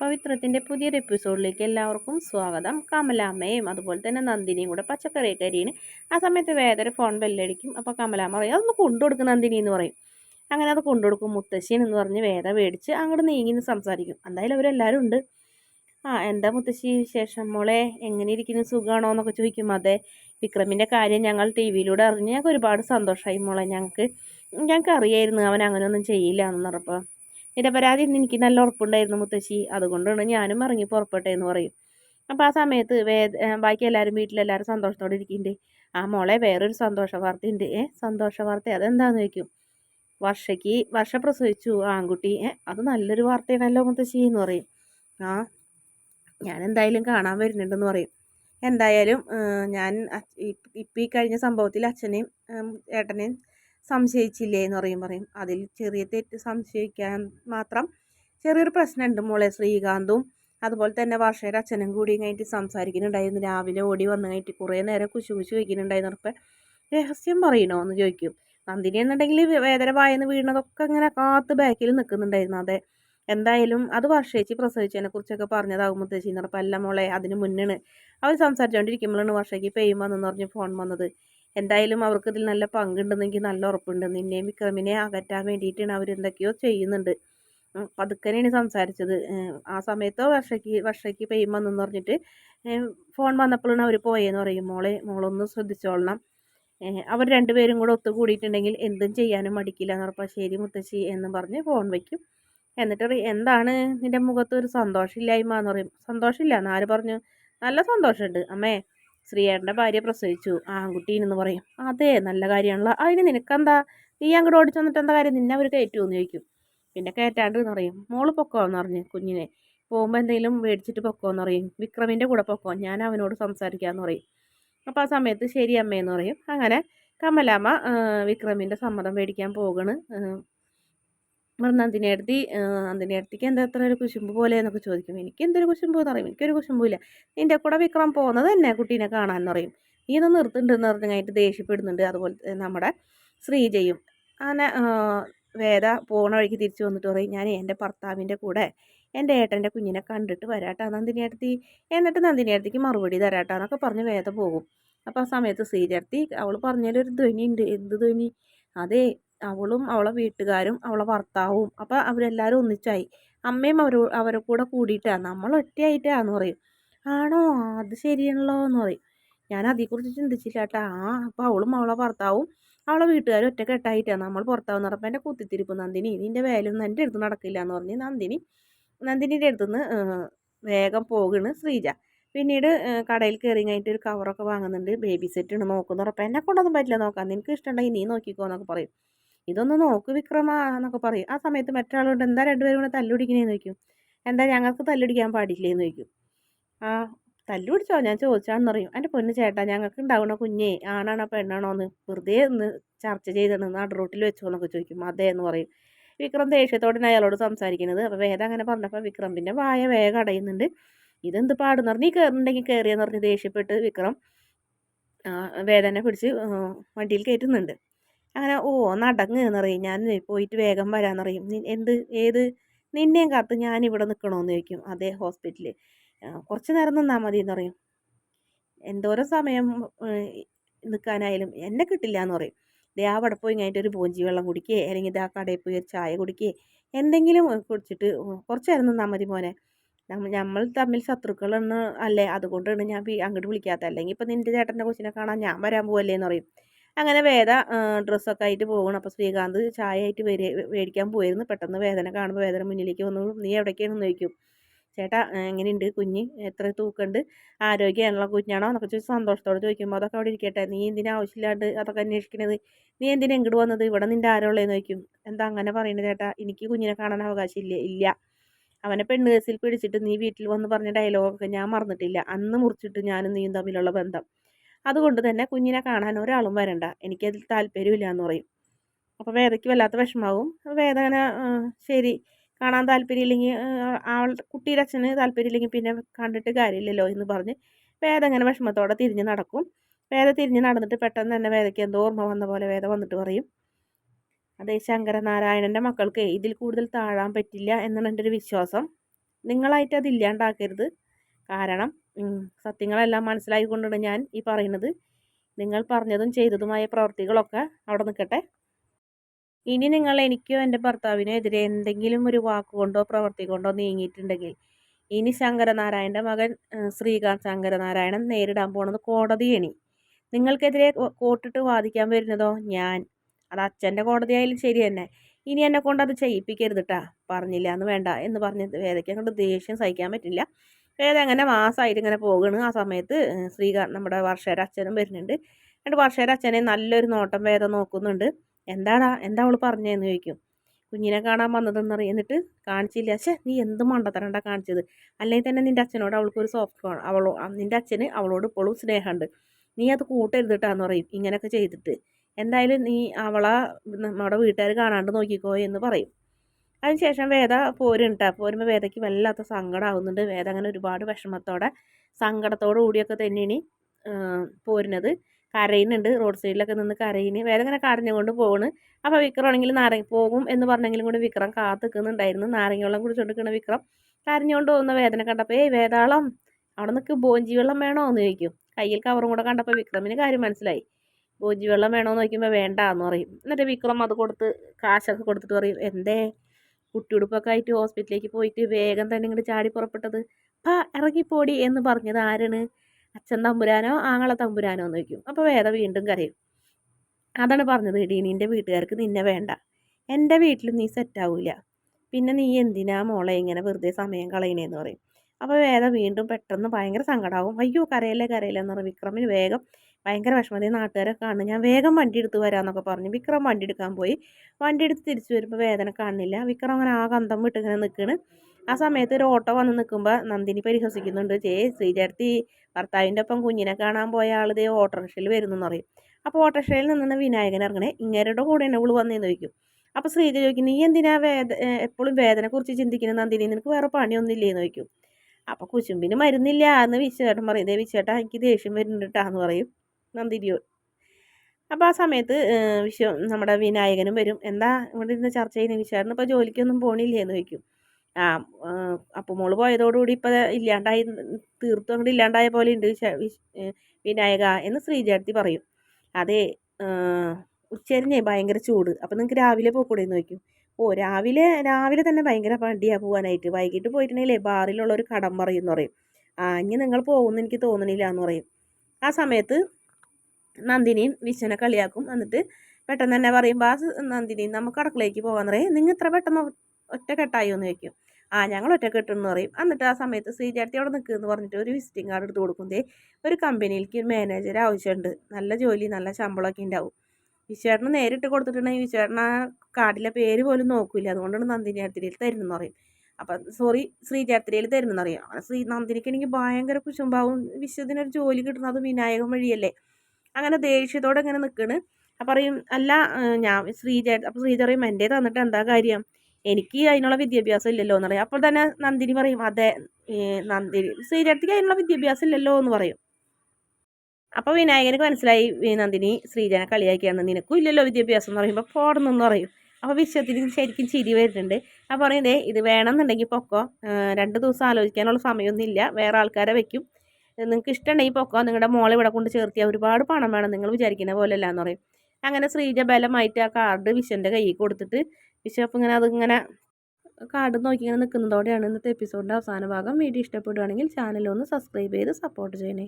പവിത്രത്തിന്റെ പുതിയൊരു എപ്പിസോഡിലേക്ക് എല്ലാവർക്കും സ്വാഗതം. കമലാമ്മയും അതുപോലെ തന്നെ നന്ദിനിയും കൂടെ പച്ചക്കറി അരിയാണ് ആ സമയത്ത് വേദന ഫോൺ ബെല്ലടിക്കും. അപ്പോൾ കമലാമ്മ പറയും അതൊന്ന് കൊണ്ടുകൊടുക്കും നന്ദിനി എന്ന് പറയും. അങ്ങനെ അത് കൊണ്ടുകൊടുക്കും മുത്തശ്ശീൻ എന്ന് പറഞ്ഞ് വേദ മേടിച്ച് അങ്ങോട്ട് നീങ്ങി സംസാരിക്കും. എന്തായാലും അവരെല്ലാവരും ഉണ്ട്. ആ എന്താ മുത്തശ്ശി വിശേഷം മോളെ? എങ്ങനെ ഇരിക്കുന്നു? സുഖമാണോ എന്നൊക്കെ ചോദിക്കും. അതെ വിക്രമിന്റെ കാര്യം ഞങ്ങൾ ടി വിയിലൂടെ അറിഞ്ഞ് ഞങ്ങൾക്ക് ഒരുപാട് സന്തോഷമായി മോളെ. ഞങ്ങൾക്ക് ഞങ്ങൾക്ക് അറിയായിരുന്നു അവൻ അങ്ങനെയൊന്നും ചെയ്യില്ല എന്ന് നിരപരാധി എന്ന് എനിക്ക് നല്ല ഉറപ്പുണ്ടായിരുന്നു മുത്തശ്ശി. അതുകൊണ്ടാണ് ഞാനും ഇറങ്ങി പുറപ്പെട്ടെ എന്ന് പറയും. അപ്പോൾ ആ സമയത്ത് വേ ബാക്കി എല്ലാവരും വീട്ടിലെല്ലാവരും സന്തോഷത്തോടെ ഇരിക്കുന്നുണ്ട്. ആ മോളെ വേറൊരു സന്തോഷ വാർത്തയുണ്ട്. ഏ സന്തോഷ വാർത്ത അതെന്താന്ന് ചോദിക്കും? വർഷയ്ക്ക് വർഷ പ്രസവിച്ചു ആൺകുട്ടി. ഏ അത് നല്ലൊരു വാർത്തയാണല്ലോ മുത്തശ്ശി എന്ന് പറയും. ആ ഞാൻ എന്തായാലും കാണാൻ വരുന്നുണ്ടെന്ന് പറയും. എന്തായാലും ഞാൻ ഇപ്പം ഈ കഴിഞ്ഞ സംഭവത്തിൽ അച്ഛനെയും ഏട്ടനെയും സംശയിച്ചില്ലേ എന്ന് പറയും പറയും. അതിൽ ചെറിയ തെറ്റ് സംശയിക്കാൻ മാത്രം ചെറിയൊരു പ്രശ്നമുണ്ട് മോളെ ശ്രീകാന്തും. അതുപോലെ തന്നെ വർഷയുടെ അച്ഛനും കൂടി കഴിഞ്ഞിട്ട് സംസാരിക്കുന്നുണ്ടായിരുന്നു. രാവിലെ ഓടി വന്നു കഴിഞ്ഞിട്ട് കുറേ നേരം കുശു കുശു വയ്ക്കുന്നുണ്ടായിരുന്നു. രഹസ്യം പറയണോ എന്ന് ചോദിക്കും. നന്ദിനി എന്നുണ്ടെങ്കിൽ വേദന വായന്ന് വീണതൊക്കെ ഇങ്ങനെ കാത്ത് ബാക്കിൽ നിൽക്കുന്നുണ്ടായിരുന്നു. അതെ എന്തായാലും അത് വർഷേച്ചി പ്രസവിച്ചതിനെ കുറിച്ചൊക്കെ പറഞ്ഞതാകും മുത്തശ്ശി എന്ന് പറഞ്ഞപ്പോൾ മോളെ അതിന് മുന്നാണ് അവർ സംസാരിച്ചുകൊണ്ടിരിക്കുമ്പോഴാണ് വർഷയ്ക്ക് പെയ്യും വന്നെന്ന് പറഞ്ഞ് ഫോൺ വന്നത്. എന്തായാലും അവർക്ക് ഇതിൽ നല്ല പങ്കുണ്ടെന്നെങ്കിൽ നല്ല ഉറപ്പുണ്ട്. നിന്നെയും വിക്രമിനെ അകറ്റാൻ വേണ്ടിയിട്ടാണ് അവരെന്തൊക്കെയോ ചെയ്യുന്നുണ്ട്. പതുക്കനെയാണ് സംസാരിച്ചത്. ആ സമയത്തോ വർഷയ്ക്ക് വർഷയ്ക്ക് പെയ്യും വന്നെന്ന് പറഞ്ഞിട്ട് ഫോൺ വന്നപ്പോഴാണ് അവർ പോയെന്ന് പറയും. മോളെ മോളൊന്ന് ശ്രദ്ധിച്ചോളണം. അവർ രണ്ടുപേരും കൂടെ ഒത്തുകൂടിയിട്ടുണ്ടെങ്കിൽ എന്തും ചെയ്യാനും മടിക്കില്ല എന്ന് പറഞ്ഞപ്പോൾ ശരി മുത്തശ്ശി എന്ന് പറഞ്ഞ് ഫോൺ വയ്ക്കും എന്നിട്ട് എന്താണ് നിന്റെ മുഖത്ത് ഒരു സന്തോഷമില്ലായ്മ? എന്ന് പറയും. സന്തോഷമില്ല എന്നാര് പറഞ്ഞു? നല്ല സന്തോഷമുണ്ട്. അമ്മേ ശ്രീയേട്ടന്റെ ഭാര്യ പ്രസവിച്ചു. ആൺകുട്ടീനെന്ന് പറയും. അതെ നല്ല കാര്യമാണല്ലോ. അതിന് നിനക്കെന്താ? നീ അങ്ങോട്ട് ഓടിച്ചു വന്നിട്ട് എന്താ കാര്യം? നിന്നെ അവർ കയറ്റുമെന്ന് ചോദിക്കും. പിന്നെ കയറ്റാണ്ട് എന്ന് പറയും. മോൾ പൊക്കോന്ന് പറഞ്ഞു കുഞ്ഞിനെ. പോകുമ്പോൾ എന്തെങ്കിലും മേടിച്ചിട്ട് പൊക്കോ എന്ന് പറയും. വിക്രമിന്റെ കൂടെ പൊക്കോ. ഞാൻ അവനോട് സംസാരിക്കാമെന്ന് പറയും. അപ്പോൾ ആ സമയത്ത് ശരി അമ്മയെന്ന് പറയും. അങ്ങനെ കമലാമ്മ വിക്രമിന്റെ സമ്മതം മേടിക്കാൻ പോകണ്. നന്ദിനിയടുത്തി നന്ദിനിയടുത്തിക്ക് എന്താ അത്ര ഒരു കുശുമ്പ് പോലെ എന്നൊക്കെ ചോദിക്കും. എനിക്ക് എന്തൊരു കുശുമ്പ്? എന്ന് പറയും. എനിക്കൊരു കുശുമ്പില്ല നിന്റെ കൂടെ വിക്രം പോകുന്നത് തന്നെ കുട്ടീനെ കാണാൻ പറയും. നീ ഇത് നിർത്തുന്നുണ്ടെന്ന് കഴിഞ്ഞിട്ട് ദേഷ്യപ്പെടുന്നുണ്ട്. അതുപോലെ നമ്മുടെ ശ്രീജയും. അങ്ങനെ വേദ പോണ വഴിക്ക് തിരിച്ചു വന്നിട്ട് പറയും ഞാൻ എന്റെ ഭർത്താവിന്റെ കൂടെ എന്റെ ഏട്ടന്റെ കുഞ്ഞിനെ കണ്ടിട്ട് വരാട്ടാ. നന്ദിനിയടുത്തി എന്നിട്ട് നന്ദിനിയടുത്തേക്ക് മറുപടി തരാട്ടാ എന്നൊക്കെ പറഞ്ഞ് വേദ പോകും. അപ്പോൾ ആ സമയത്ത് ശ്രീജടുത്തി അവൾ പറഞ്ഞതിലൊരു ധ്വനി ഉണ്ട് എന്ത് ധ്വനി? അതേ അവളും അവളെ വീട്ടുകാരും അവളെ ഭർത്താവും. അപ്പോൾ അവരെല്ലാവരും ഒന്നിച്ചായി. അമ്മയും അവർ അവരെ കൂടെ കൂടിയിട്ടാണ് നമ്മൾ ഒറ്റയായിട്ടാന്ന് പറയും. ആണോ? അത് ശരിയാണല്ലോ എന്ന് പറയും. ഞാൻ അതേക്കുറിച്ച് ചിന്തിച്ചില്ല കേട്ടോ ആ അപ്പോൾ അവളും അവളെ ഭർത്താവും അവളെ വീട്ടുകാരും ഒറ്റ കെട്ടായിട്ടാണ് നമ്മൾ പുറത്താവുന്ന പറഞ്ഞപ്പോൾ എന്റെ കുത്തിത്തിരിപ്പ് നന്ദിനി. നിന്റെ വേലൊന്നും എന്റെ അടുത്ത് നടക്കില്ല എന്ന് പറഞ്ഞ് നന്ദിനി നന്ദിനിയുടെ അടുത്തുനിന്ന് വേഗം പോകണ് ശ്രീജ. പിന്നീട് കടയിൽ കയറി കഴിഞ്ഞിട്ട് ഒരു കവറൊക്കെ വാങ്ങുന്നുണ്ട്. ബേബി സെറ്റ് ഉണ്ട് നോക്കുന്നു ഉറപ്പം. എന്നെ കൊണ്ടൊന്നും പറ്റില്ല നോക്കാം നിനക്ക് ഇഷ്ടമുണ്ടെങ്കിൽ നീ നോക്കിക്കോ എന്നൊക്കെ പറയും. ഇതൊന്ന് നോക്ക് വിക്രമ എന്നൊക്കെ പറയും. ആ സമയത്ത് മറ്റൊരാളോട് എന്താ രണ്ടുപേരും കൂടെ തല്ലുപിടിക്കണേന്ന് ചോദിക്കും. എന്താ ഞങ്ങൾക്ക് തല്ലുപിടിക്കാൻ പാടില്ലേന്ന് ചോദിക്കും. ആ തല്ലുപിടിച്ചോ? ഞാൻ ചോദിച്ചാന്ന് പറയും. എന്റെ പൊന്ന് ചേട്ടാ ഞങ്ങൾക്ക് ഉണ്ടാവണ കുഞ്ഞേ ആണാണോ പെണ്ണാണോ എന്ന് വെറുതെ ഒന്ന് ചർച്ച ചെയ്തിട്ട് നാട് റോട്ടിൽ വെച്ചോ എന്നൊക്കെ ചോദിക്കും. അതേ എന്ന് പറയും. വിക്രം ദേഷ്യത്തോടെ അയാളോട് സംസാരിക്കുന്നത്. അപ്പോൾ വേദം അങ്ങനെ പറഞ്ഞപ്പോൾ വിക്രമിന്റെ വായ വേഗം അടയുന്നുണ്ട്. ഇതെന്ത് പാടുന്നു നീ കയറുന്നുണ്ടെങ്കിൽ കയറിയെന്ന് പറഞ്ഞ് ദേഷ്യപ്പെട്ട് വിക്രം വേദനെ പിടിച്ച് വണ്ടിയിൽ കയറ്റുന്നുണ്ട്. അങ്ങനെ ഓ നടങ്ങ് എന്നറിയും ഞാൻ പോയിട്ട് വേഗം വരാമെന്നറിയും എന്ത് ഏത്? നിന്നെയും കാത്ത് ഞാൻ ഇവിടെ നിൽക്കണമെന്ന് ചോദിക്കും അതേ ഹോസ്പിറ്റലിൽ. കുറച്ച് നേരം നിന്നാൽ മതി എന്നറിയും എന്തോരം സമയം നിൽക്കാനായാലും എന്നെ കിട്ടില്ല എന്ന് പറയും. ദേ അവിടെ പോയി കഴിഞ്ഞിട്ട് ഒരു പോഞ്ചി വെള്ളം കുടിക്കുകയെ അല്ലെങ്കിൽ ഇതാ കടയിൽ പോയി ഒരു ചായ കുടിക്കുകയെ എന്തെങ്കിലും കുടിച്ചിട്ട് കുറച്ച് നേരം നിന്നാൽ മതി മോനെ. നമ്മൾ തമ്മിൽ ശത്രുക്കളെന്ന് അല്ലേ? അതുകൊണ്ടാണ് ഞാൻ അങ്ങോട്ട് വിളിക്കാത്ത. അല്ലെങ്കിൽ ഇപ്പം നിന്റെ ചേട്ടന്റെ കൊച്ചിനെ കാണാൻ ഞാൻ വരാൻ പോവല്ലേ എന്ന് പറയും അങ്ങനെ വേദ ഡ്രസ്സൊക്കെ ആയിട്ട് പോകണം അപ്പോൾ ശ്രീകാന്ത് ചായ ആയിട്ട് വരെ മേടിക്കാൻ പോയിരുന്നു. പെട്ടെന്ന് വേദന കാണുമ്പോൾ വേദന മുന്നിലേക്ക് വന്നു. നീ എവിടേക്കാണെന്ന് ചോദിക്കും? ചേട്ടാ എങ്ങനെയുണ്ട്? കുഞ്ഞ് എത്ര തൂക്കമുണ്ട് ആരോഗ്യമുള്ള കുഞ്ഞാണോ? എന്നൊക്കെ ചോദിച്ച് സന്തോഷത്തോടെ ചോദിക്കുമ്പോൾ അതൊക്കെ അവിടെ ഇരിക്കട്ടെ. നീ എന്തിനാ ആവശ്യമില്ലാണ്ട് അതൊക്കെ അന്വേഷിക്കണത്? നീ എന്തിനാ ഇങ്ങോട്ട് വന്നത്? ഇവിടെ നിന്റെ ആരോളേന്ന് ചോദിക്കും. എന്താ അങ്ങനെ പറയണത് ചേട്ടാ? എനിക്ക് കുഞ്ഞിനെ കാണാൻ അവകാശം ഇല്ല. ഇല്ല അവനെ പെണ്ണ് കേസിൽ പിടിച്ചിട്ട് നീ വീട്ടിൽ വന്ന് പറഞ്ഞ ഡയലോഗൊക്കെ ഞാൻ മറന്നിട്ടില്ല. അന്ന് മുറിച്ചിട്ട് ഞാനും നീയും തമ്മിലുള്ള ബന്ധം. അതുകൊണ്ട് തന്നെ കുഞ്ഞിനെ കാണാൻ ഒരാളും വരണ്ട. എനിക്കതിൽ താല്പര്യമില്ല എന്ന് പറയും. അപ്പോൾ വേദയ്ക്ക് വല്ലാത്ത വിഷമാവും. വേദ അങ്ങനെ ശരി കാണാൻ താല്പര്യമില്ലെങ്കിൽ അവൾ കുട്ടിയുടെ അച്ഛന് താല്പര്യമില്ലെങ്കിൽ പിന്നെ കണ്ടിട്ട് കാര്യമില്ലല്ലോ എന്ന് പറഞ്ഞ് വേദ അങ്ങനെ വിഷമത്തോടെ തിരിഞ്ഞ് നടക്കും. വേദ തിരിഞ്ഞ് നടന്നിട്ട് പെട്ടെന്ന് തന്നെ വേദയ്ക്ക് എന്തോ ഓർമ്മ വന്ന പോലെ വേദ വന്നിട്ട് പറയും. അതേ ശങ്കരനാരായണന്റെ മക്കൾക്ക് ഇതിൽ കൂടുതൽ താഴാൻ പറ്റില്ല എന്നാണ് എന്റെ ഒരു വിശ്വാസം. നിങ്ങളായിട്ട് അത് ഇല്ലാണ്ടാക്കരുത്. കാരണം സത്യങ്ങളെല്ലാം മനസ്സിലാക്കിക്കൊണ്ടാണ് ഞാൻ ഈ പറയുന്നത്. നിങ്ങൾ പറഞ്ഞതും ചെയ്തതുമായ പ്രവൃത്തികളൊക്കെ അവിടെ നിൽക്കട്ടെ. ഇനി നിങ്ങൾ എനിക്കോ എന്റെ ഭർത്താവിനോ എതിരെ എന്തെങ്കിലും ഒരു വാക്കുകൊണ്ടോ പ്രവൃത്തി കൊണ്ടോ നീങ്ങിയിട്ടുണ്ടെങ്കിൽ ഇനി ശങ്കരനാരായണന്റെ മകൻ ശ്രീകാന്ത് ശങ്കരനാരായണൻ നേരിടാൻ പോണത് കോടതിയാണ്. നിങ്ങൾക്കെതിരെ കോട്ടിട്ട് വാദിക്കാൻ വരുന്നതോ ഞാൻ. അത് അച്ഛന്റെ കോടതിയായാലും ശരി തന്നെ. ഇനി എന്നെ കൊണ്ട് അത് ചെയ്യിപ്പിക്കരുത് കേട്ടാ പറഞ്ഞില്ല എന്ന് വേണ്ട എന്ന് പറഞ്ഞ് വേദയ്ക്ക് അങ്ങോട്ട് ദേഷ്യം സഹിക്കാൻ പറ്റില്ല. വേദ അങ്ങനെ മാസമായിട്ട് ഇങ്ങനെ പോകണ്. ആ സമയത്ത് ശ്രീക നമ്മുടെ വർഷയുടെ അച്ഛനും വരുന്നുണ്ട്. എന്നിട്ട് വർഷയുടെ അച്ഛനെ നല്ലൊരു നോട്ടം വേദ നോക്കുന്നുണ്ട്. എന്താടാ എന്താ അവൾ പറഞ്ഞതെന്ന് ചോദിക്കും. കുഞ്ഞിനെ കാണാൻ വന്നതെന്ന് എന്നിട്ട് കാണിച്ചില്ല. പക്ഷേ നീ എന്ത് മണ്ടത്തരണ്ട കാണിച്ചത്? അല്ലെങ്കിൽ തന്നെ നിന്റെ അച്ഛനോട് അവൾക്കൊരു സോഫ്റ്റ് അവളോ നിന്റെ അച്ഛന് അവളോട് ഇപ്പോഴും സ്നേഹമുണ്ട്. നീ അത് കൂട്ടരുതിട്ടാന്ന് പറയും ഇങ്ങനെയൊക്കെ ചെയ്തിട്ട്. എന്തായാലും നീ അവളെ നമ്മുടെ വീട്ടുകാർ കാണാണ്ട് നോക്കിക്കോ എന്ന് പറയും. അതിനുശേഷം വേദ പോരുണ്ട്. പോരുമ്പോൾ വേദയ്ക്ക് വല്ലാത്ത സങ്കടമാകുന്നുണ്ട് വേദ അങ്ങനെ ഒരുപാട് വിഷമത്തോടെ സങ്കടത്തോടു കൂടിയൊക്കെ തന്നെയാണ് പോരുന്നത്. കരയുന്നുണ്ട്. റോഡ് സൈഡിലൊക്കെ നിന്ന് കരയിന് വേദ ഇങ്ങനെ കരഞ്ഞുകൊണ്ട് പോകുന്നു അപ്പോൾ വിക്രമാണെങ്കിൽ നാരങ്ങ പോകും എന്ന് പറഞ്ഞെങ്കിലും കൂടി വിക്രം കാത്തു നിൽക്കുന്നുണ്ടായിരുന്നു. നാരങ്ങ വെള്ളം കുടിച്ചുകൊണ്ടിരിക്കുന്ന വിക്രം കരഞ്ഞുകൊണ്ട് പോകുന്ന വേദന കണ്ടപ്പോൾ ഏയ് വേതാളം അവിടെ നിൽക്ക് ബോഞ്ചി വെള്ളം വേണോ എന്ന് ചോദിക്കും. കയ്യിൽ കവറും കൂടെ കണ്ടപ്പോൾ വിക്രമിന് കാര്യം മനസ്സിലായി. ബോഞ്ചി വെള്ളം വേണോ എന്ന് ചോദിക്കുമ്പോൾ വേണ്ട എന്ന് പറയും. എന്നിട്ട് വിക്രം അത് കൊടുത്ത് കാശൊക്കെ കൊടുത്തിട്ട് പറയും എന്തേ കുട്ടിയുടുപ്പൊക്കെ ആയിട്ട് ഹോസ്പിറ്റലിലേക്ക് പോയിട്ട് വേഗം തന്നെ ഇങ്ങോട്ട് ചാടി പുറപ്പെട്ടത് പാ ഇറങ്ങിപ്പോടി എന്ന് പറഞ്ഞത് ആരാണ്? അച്ഛൻ തമ്പുരാനോ ആങ്ങളെ തമ്പുരാനോ എന്ന് വയ്ക്കും അപ്പോൾ വേദ വീണ്ടും കരയും. അതാണ് പറഞ്ഞത് ഇടി നിന്റെ വീട്ടുകാർക്ക് നിന്നെ വേണ്ട. എന്റെ വീട്ടിൽ നീ സെറ്റാവില്ല പിന്നെ നീ എന്തിനാ മോളെ ഇങ്ങനെ വെറുതെ സമയം കളയണേന്ന് പറയും. അപ്പോൾ വേദ വീണ്ടും പെട്ടെന്ന് ഭയങ്കര സങ്കടമാവും അയ്യോ കരയല്ലേ കരയല്ലേ എന്ന് പറയും. വിക്രമിന് വേഗം ഭയങ്കര വിഷമതി നാട്ടുകാരെ കാണുന്നു. ഞാൻ വേഗം വണ്ടി എടുത്ത് വരാമെന്നൊക്കെ പറഞ്ഞു. വിക്രം വണ്ടി എടുക്കാൻ പോയി. വണ്ടി എടുത്ത് തിരിച്ചു വരുമ്പോൾ വേദന കാണുന്നില്ല. വിക്രം അങ്ങനെ ആ കന്തം വിട്ട് ഇങ്ങനെ നിൽക്കണ് ആ സമയത്ത് ഒരു ഓട്ടോ വന്ന് നിൽക്കുമ്പോൾ നന്ദിനി പരിഹസിക്കുന്നുണ്ട്. ജേ ശ്രീചേർത്തി ഭർത്താവിന്റെ ഒപ്പം കുഞ്ഞിനെ കാണാൻ പോയ ആൾ ഇതേ ഓട്ടോറിക്ഷയിൽ വരുന്നു പറയും. അപ്പോൾ ഓട്ടോറിക്ഷയിൽ നിന്നാണ് വിനായകൻ ഇറങ്ങണേ. ഇങ്ങേരുടെ കൂടെ എന്നെ ഇവൾ വന്നേന്ന് ചോദിക്കും. അപ്പോൾ ശ്രീജ ചോദിക്കും നീ എന്തിനാ വേദ എപ്പോഴും കുറിച്ച് ചിന്തിക്കുന്ന നന്ദിനി? നിനക്ക് വേറെ പണിയൊന്നുമില്ലേന്ന് ചോദിക്കും. അപ്പോൾ കുശുമ്പിന് മരുന്നില്ല എന്ന് വിശ്വേട്ടൻ പറയും. ദേ വിശ്വേട്ടാ എനിക്ക് ദേഷ്യം വരുന്നുണ്ടാന്ന് പറയും. നന്ദിനിയോ അപ്പോൾ ആ സമയത്ത് വിശ്വ നമ്മുടെ വിനായകനും വരും. എന്താ ഇവിടെ ഇരുന്ന് ചർച്ച ചെയ്യുന്ന? വിശ്വേട്ടൻ ഇപ്പോൾ ജോലിക്കൊന്നും പോണില്ലേ എന്ന് ചോദിക്കും. ആ അപ്പോൾ മോൾ പോയതോടുകൂടി ഇപ്പോൾ ഇല്ലാണ്ടായി തീർത്തും അങ്ങോട്ട് ഇല്ലാണ്ടായ പോലെ ഉണ്ട് വിനായക എന്ന് ശ്രീജാത്തി പറയും. അതെ ഉച്ചരിഞ്ഞേ ഭയങ്കര ചൂട്. അപ്പോൾ നിങ്ങൾക്ക് രാവിലെ പോക്കൂടെ എന്ന് ചോദിക്കും. ഓ രാവിലെ രാവിലെ തന്നെ ഭയങ്കര വണ്ടിയാണ് പോകാനായിട്ട് വൈകിട്ട് പോയിട്ടുണ്ടെങ്കിലേ ബാറിലുള്ള ഒരു കടം പറയും എന്ന് പറയും. ആ ഇനി നിങ്ങൾ പോകുമെന്ന് എനിക്ക് തോന്നണില്ല എന്ന് പറയും. ആ സമയത്ത് നന്ദിനിയും വിശ്വനെ കളിയാക്കും. എന്നിട്ട് പെട്ടെന്ന് തന്നെ പറയുമ്പോൾ ആ നന്ദിനി നമുക്ക് അടുക്കളയിലേക്ക് പോകാൻ പറയും. നിങ്ങൾ ഇത്ര പെട്ടെന്ന് ഒറ്റ കെട്ടായോ? എന്ന് ചോദിക്കും. ആ ഞങ്ങൾ ഒറ്റ കെട്ടെന്ന് പറയും. എന്നിട്ട് ആ സമയത്ത് ശ്രീചാർത്തി അവിടെ നിൽക്കുമെന്ന് പറഞ്ഞിട്ട് ഒരു വിസിറ്റിംഗ് കാർഡ് എടുത്ത് കൊടുക്കുമ്പോൾ ഒരു കമ്പനിയിലേക്ക് മാനേജർ ആവശ്യമുണ്ട് നല്ല ജോലി നല്ല ശമ്പളമൊക്കെ ഉണ്ടാവും. വിശ്വേട്ടന് നേരിട്ട് കൊടുത്തിട്ടുണ്ടെങ്കിൽ വിശ്വേട്ടൻ ആ കാർഡിലെ പേര് പോലും നോക്കില്ല അതുകൊണ്ടാണ് നന്ദിനി അടുത്തിരിയിൽ തരുന്നെന്ന് പറയും. അപ്പം സോറി ശ്രീചാർത്തിരിയിൽ തരുന്നെന്ന് അറിയാം ശ്രീ നന്ദിനിക്ക് എനിക്ക് ഭയങ്കര കുശുമ്പാവും വിശ്വത്തിനൊരു ജോലി കിട്ടുന്നത് വിനായകം വഴിയല്ലേ? അങ്ങനെ ദേഷ്യത്തോടെ ഇങ്ങനെ നിൽക്കണ് അപ്പം പറയും അല്ല ഞാൻ ശ്രീജ അപ്പം ശ്രീജ പറയും എന്റെ തന്നിട്ട് എന്താ കാര്യം? എനിക്ക് അതിനുള്ള വിദ്യാഭ്യാസം ഇല്ലല്ലോ എന്ന് പറയും. അപ്പോൾ തന്നെ നന്ദിനി പറയും അതെ നന്ദിനി ശ്രീജടത്തിക്ക് അതിനുള്ള വിദ്യാഭ്യാസം ഇല്ലല്ലോ എന്ന് പറയും. അപ്പോൾ വിനായകനക്ക് മനസ്സിലായി നന്ദിനി ശ്രീജനെ കളിയാക്കിയാണ് നിനക്കും ഇല്ലല്ലോ വിദ്യാഭ്യാസം എന്ന് പറയുമ്പോൾ പോടുന്നെന്ന് പറയും. അപ്പോൾ വിശ്വത്തിന് ശരിക്കും ചിരി വരുന്നുണ്ട്. അപ്പോൾ പറയുന്നത് ഇത് വേണമെന്നുണ്ടെങ്കിൽ പൊക്കോ. രണ്ട് ദിവസം ആലോചിക്കാനുള്ള സമയമൊന്നുമില്ല. വേറെ ആൾക്കാരെ വെക്കും. നിങ്ങൾക്ക് ഇഷ്ടമുണ്ടെങ്കിൽ പൊക്കോ നിങ്ങളുടെ മോളെ ഇവിടെ കൊണ്ട് ചേർത്തിയാൽ ഒരുപാട് പണം വേണം നിങ്ങൾ വിചാരിക്കുന്ന പോലെ അല്ല എന്ന് പറയും. അങ്ങനെ ശ്രീജ ബലമായിട്ട് ആ കാർഡ് വിശ്വന്റെ കയ്യിൽ കൊടുത്തിട്ട് വിശ്വ അപ്പം ഇങ്ങനെ അതിങ്ങനെ കാർഡ് നോക്കി ഇങ്ങനെ നിൽക്കുന്നതോടെയാണ് ഇന്നത്തെ എപ്പിസോഡിന്റെ അവസാന ഭാഗം. വീഡിയോ ഇഷ്ടപ്പെടുകയാണെങ്കിൽ ചാനൽ ഒന്ന് സബ്സ്ക്രൈബ് ചെയ്ത് സപ്പോർട്ട് ചെയ്യണേ.